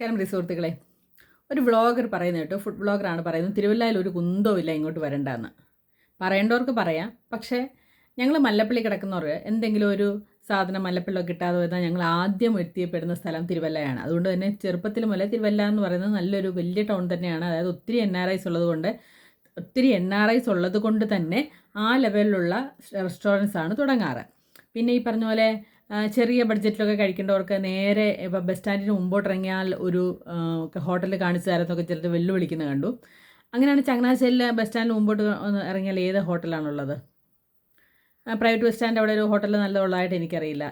റിസോർട്ടുകളെ സുഹൃത്തുക്കളെ. ഒരു വ്ളോഗർ പറയുന്നത് കേട്ടോ ഫുഡ് വ്ളോഗറാണ് പറയുന്നത് തിരുവല്ലയിൽ ഒരു കുന്തവും ഇല്ല ഇങ്ങോട്ട് വരണ്ടെന്ന്. പറയേണ്ടവർക്ക് പറയാം. പക്ഷേ ഞങ്ങൾ മല്ലപ്പള്ളി കിടക്കുന്നവർ എന്തെങ്കിലും ഒരു സാധനം മല്ലപ്പള്ളി കിട്ടാതെ വരുന്ന ഞങ്ങൾ ആദ്യം എത്തിയപ്പെടുന്ന സ്ഥലം തിരുവല്ലയാണ്. അതുകൊണ്ട് തന്നെ ചെറുപ്പത്തിൽ മുതലേ തിരുവല്ല എന്ന് പറയുന്നത് നല്ലൊരു വലിയ ടൗൺ തന്നെയാണ്. അതായത് ഒത്തിരി എൻ ആർ ഐസ് ഉള്ളതുകൊണ്ട് ഒത്തിരി എൻ ആർ ഐസ് ഉള്ളത് കൊണ്ട് തന്നെ ആ ലെവലിലുള്ള റെസ്റ്റോറന്റ്സ് ആണ് തുടങ്ങാറ്. പിന്നെ ഈ പറഞ്ഞ പോലെ ചെറിയ ബഡ്ജറ്റിലൊക്കെ കഴിക്കേണ്ടവർക്ക് നേരെ ഇപ്പോൾ ബസ് സ്റ്റാൻഡിന് മുമ്പോട്ട് ഇറങ്ങിയാൽ ഒരു ഹോട്ടലിൽ കാണിച്ചു തരാമെന്നൊക്കെ ചിലർ വെല്ലുവിളിക്കുന്നത് കണ്ടു. അങ്ങനെയാണ് ചങ്ങനാശ്ശേരിയിൽ ബസ് സ്റ്റാൻഡിന് മുമ്പോട്ട് ഇറങ്ങിയാൽ ഏത് ഹോട്ടലാണുള്ളത്? പ്രൈവറ്റ് ബസ് സ്റ്റാൻഡ് അവിടെ ഒരു ഹോട്ടൽ നല്ലതുള്ളതായിട്ട് എനിക്കറിയില്ല.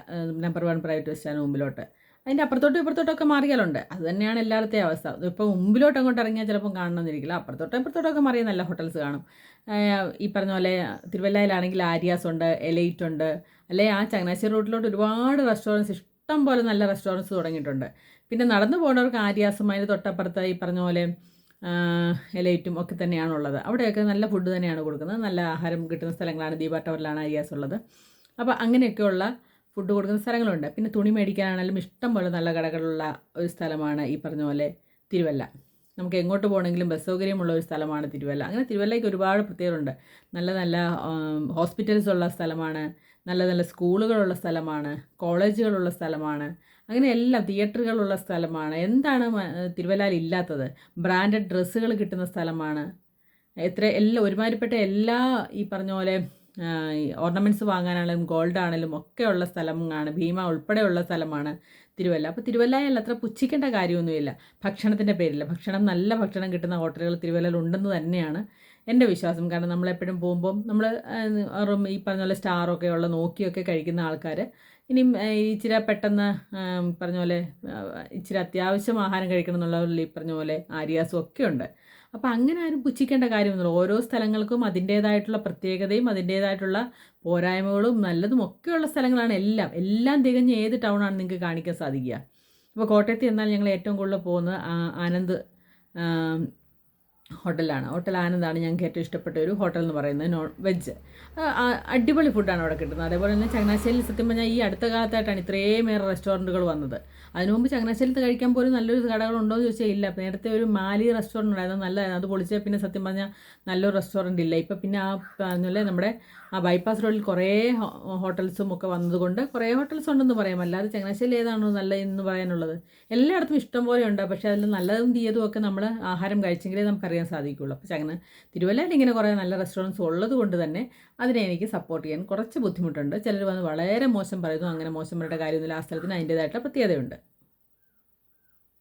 Number one private bus stand മുമ്പിലോട്ട്. അതിന്റെ അപ്പുറത്തോട്ടും ഇപ്പുറത്തോട്ടൊക്കെ മാറിയാലുണ്ട്. അത് തന്നെയാണ് എല്ലായിടത്തെയും അവസ്ഥ. ഇപ്പോൾ മുമ്പിലോട്ട് അങ്ങോട്ട് ഇറങ്ങിയാൽ ചിലപ്പം കാണണമെന്നിരിക്കില്ല. അപ്പുറത്തോട്ടും ഇപ്പുറത്തോട്ടൊക്കെ മാറിയ നല്ല ഹോട്ടൽസ് കാണും. ഈ പറഞ്ഞ പോലെ തിരുവല്ലയിലാണെങ്കിൽ ആര്യാസ് ഉണ്ട് എലൈറ്റ് ഉണ്ട്. അല്ലെ ആ ചങ്ങനാശ്ശേരി റൂട്ടിലോട്ട് ഒരുപാട് റെസ്റ്റോറന്റ്സ് ഇഷ്ടം പോലെ നല്ല റെസ്റ്റോറന്റ്സ് തുടങ്ങിയിട്ടുണ്ട്. പിന്നെ നടന്നു പോകുന്നവർക്ക് ആര്യാസും അതിന് തൊട്ടപ്പുറത്ത് ഈ പറഞ്ഞ പോലെ എലൈറ്റും ഒക്കെ തന്നെയാണുള്ളത്. അവിടെയൊക്കെ നല്ല ഫുഡ് തന്നെയാണ് കൊടുക്കുന്നത്. നല്ല ആഹാരം കിട്ടുന്ന സ്ഥലങ്ങളാണ് ദീപ ടവറിലാണ് ആര്യാസ് ഉള്ളത്. അപ്പോൾ അങ്ങനെയൊക്കെയുള്ള ഫുഡ് കൊടുക്കുന്ന സ്ഥലങ്ങളുണ്ട്. പിന്നെ തുണി മേടിക്കാനാണെങ്കിലും ഇഷ്ടം പോലെ നല്ല കടകളുള്ള ഒരു സ്ഥലമാണ് ഈ പറഞ്ഞ പോലെ തിരുവല്ല. നമുക്ക് എങ്ങോട്ട് പോകണമെങ്കിലും ബസ് സൗകര്യമുള്ള ഒരു സ്ഥലമാണ് തിരുവല്ല. അങ്ങനെ തിരുവല്ലയ്ക്ക് ഒരുപാട് പ്രത്യേകതയുണ്ട് നല്ല നല്ല ഹോസ്പിറ്റൽസ് ഉള്ള സ്ഥലമാണ്. നല്ല നല്ല സ്കൂളുകളുള്ള സ്ഥലമാണ്. കോളേജുകളുള്ള സ്ഥലമാണ്. അങ്ങനെ എല്ലാം തിയേറ്ററുകളുള്ള സ്ഥലമാണ്. എന്താണ് തിരുവല്ലയിൽ ഇല്ലാത്തത്? ബ്രാൻഡഡ് ഡ്രസ്സുകൾ കിട്ടുന്ന സ്ഥലമാണ്. എത്ര എല്ലാ ഒരുമാതിരിപ്പെട്ട എല്ലാ ഈ പറഞ്ഞ പോലെ ഓർണമെന്റ്സ് വാങ്ങാനാണെങ്കിലും ഗോൾഡ് ആണെങ്കിലും ഒക്കെ ഉള്ള സ്ഥലമാണ്. ഭീമ ഉൾപ്പെടെയുള്ള സ്ഥലമാണ് തിരുവല്ല. അപ്പോൾ തിരുവല്ലയിൽ അത്ര പുച്ഛിക്കേണ്ട കാര്യമൊന്നുമില്ല. ഭക്ഷണത്തിന്റെ പേരില്ല ഭക്ഷണം നല്ല ഭക്ഷണം കിട്ടുന്ന ഹോട്ടലുകൾ തിരുവല്ലയിൽ ഉണ്ടെന്ന് തന്നെയാണ് എന്റെ വിശ്വാസം. കാരണം നമ്മളെപ്പോഴും പോകുമ്പോൾ നമ്മൾ ഈ പറഞ്ഞ പോലെ സ്റ്റാറൊക്കെ ഉള്ള നോക്കിയൊക്കെ കഴിക്കുന്ന ആൾക്കാർ ഇനിയും ഇച്ചിരി പെട്ടെന്ന് പറഞ്ഞ പോലെ ഇച്ചിരി അത്യാവശ്യം ആഹാരം കഴിക്കണം എന്നുള്ള ഈ പറഞ്ഞ പോലെ ആര്യാസും ഒക്കെ ഉണ്ട്. അപ്പോൾ അങ്ങനെ ആരും പുച്ഛിക്കേണ്ട കാര്യമൊന്നുമില്ല. ഓരോ സ്ഥലങ്ങൾക്കും അതിന്റേതായിട്ടുള്ള പ്രത്യേകതയും അതിന്റേതായിട്ടുള്ള പോരായ്മകളും നല്ലതും ഒക്കെയുള്ള സ്ഥലങ്ങളാണ് എല്ലാം. എല്ലാം തികഞ്ഞ ഏത് ടൗണാണ് നിങ്ങൾക്ക് കാണിക്കാൻ സാധിക്കുക? ഇപ്പോൾ കോട്ടയത്ത് ചെന്നാൽ ഞങ്ങൾ ഏറ്റവും കൂടുതൽ പോകുന്നത് ആനന്ദ് ഹോട്ടലാണ്. ഹോട്ടൽ ആനന്ദാണ് ഞങ്ങൾക്ക് ഏറ്റവും ഇഷ്ടപ്പെട്ട ഒരു ഹോട്ടൽ എന്ന് പറയുന്നത് നോൺ വെജ്. അടിപൊളി ഫുഡാണ് അവിടെ കിട്ടുന്നത്. അതേപോലെ തന്നെ ചങ്ങനാശ്ശേരിയിൽ സത്യം പറഞ്ഞാൽ ഈ അടുത്ത കാലത്തായിട്ടാണ് ഇത്രയും ഏറെ റെസ്റ്റോറന്റുകൾ വന്നത്. അതിനു മുമ്പ് ചങ്ങനാശ്ശേരിയിൽ കഴിക്കാൻ പോലും നല്ലൊരു കടകളുണ്ടോ എന്ന് ചോദിച്ചാൽ ഇല്ല. നേരത്തെ ഒരു മാലി റെസ്റ്റോറന്റ് ഉണ്ടായിരുന്നു. നല്ലതായിരുന്നു. അത് പൊളിച്ചാൽ പിന്നെ സത്യം പറഞ്ഞാൽ നല്ലൊരു റെസ്റ്റോറന്റ് ഇല്ല. ഇപ്പം പിന്നെ ആ പറഞ്ഞല്ലേ നമ്മുടെ ആ ബൈപ്പാസ് റോഡിൽ കുറേ ഹോട്ടൽസും ഒക്കെ വന്നതുകൊണ്ട് കുറേ ഹോട്ടൽസ് ഉണ്ടെന്ന് പറയാം. അല്ലാതെ ചങ്ങനാശ്ശേരി ഏതാണോ നല്ലതെന്ന് പറയാനുള്ളത്. എല്ലായിടത്തും ഇഷ്ടം പോലെ ഉണ്ട്. പക്ഷേ അതിൽ നല്ലതും തീയതും ഒക്കെ നമ്മൾ ആഹാരം കഴിച്ചെങ്കിലേ നമുക്കറിയാൻ സാധിക്കുകയുള്ളൂ അപ്പോൾ ചങ്ങന തിരുവല്ലയിൽ ഇങ്ങനെ കുറേ നല്ല റെസ്റ്റോറന്റ്സ് ഉള്ളത് കൊണ്ട് തന്നെ അതിനെ എനിക്ക് സപ്പോർട്ട് ചെയ്യാൻ കുറച്ച് ബുദ്ധിമുട്ടുണ്ട്. ചിലർ വന്ന് വളരെ മോശം പറയുന്നു അങ്ങനെ മോശം പറയേണ്ട കാര്യമൊന്നുമില്ല. ആ സ്ഥലത്തിന് അതിന്റേതായിട്ടുള്ള പ്രത്യേകതയുണ്ട്.